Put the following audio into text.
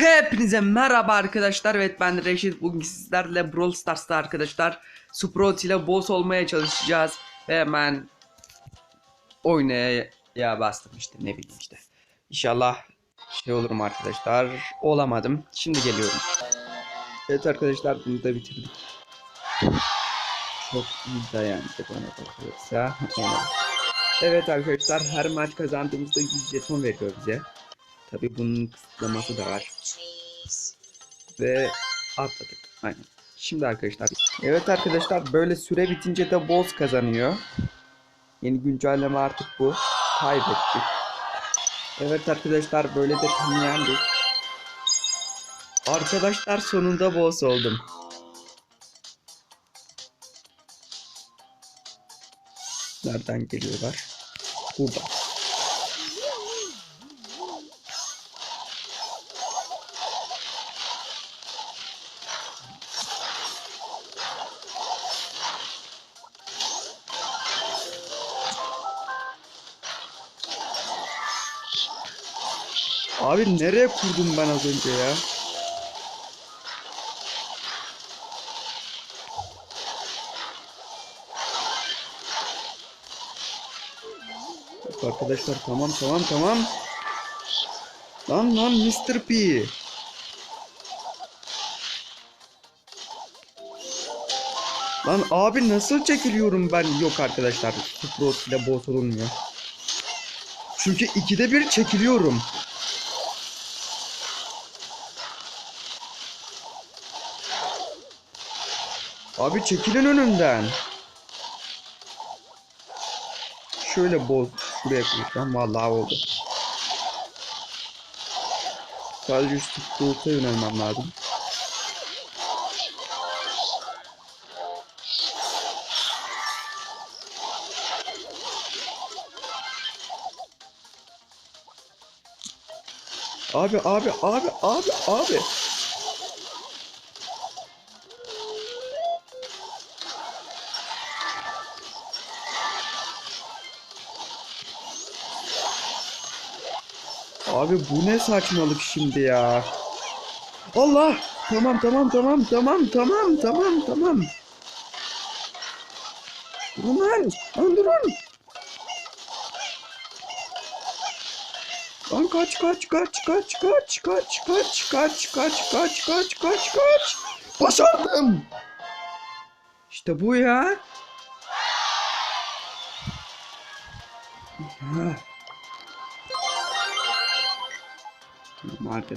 Hepinize merhaba arkadaşlar. Evet ben Reşit. Bugün sizlerle Brawl Stars'ta arkadaşlar Sprout ile boss olmaya çalışacağız. Ve hemen oynaya ya bastım işte ne bileyim işte. İnşallah şey olurum arkadaşlar. Olamadım. Şimdi geliyorum. Evet arkadaşlar bunu da bitirdik. Çok iyi dayandı bana bakılırsa. Evet arkadaşlar her maç kazandığımızda 100 jeton veriyor bize. Tabi bunun kısıtlaması da var. Ve atladık. Aynen. Şimdi arkadaşlar. Evet arkadaşlar böyle süre bitince de boss kazanıyor. Yeni güncelleme artık bu. Kaybettik. Evet arkadaşlar böyle de tanıyandık. Arkadaşlar sonunda boss oldum. Nereden geliyorlar? Burada. Abi nereye kurdum ben az önce ya? Arkadaşlar tamam tamam tamam. Lan lan Mr. P. Lan abi nasıl çekiliyorum ben? Yok arkadaşlar. Sprout ile boss olunmuyor. Çünkü ikide bir çekiliyorum. Abi çekilin önümden. Şöyle boz şuraya koyacağım. Vallahi oldu. Sadece üst doğuta yönelmem lazım. Abi abi abi abi abi. Abi bu ne saçmalık şimdi ya. Allah! Tamam tamam tamam tamam tamam tamam tamam. Durun lan! Lan durun! Lan kaç kaç kaç kaç kaç kaç kaç kaç kaç kaç kaç kaç kaç Başardım! İşte bu ya. Ha. Marte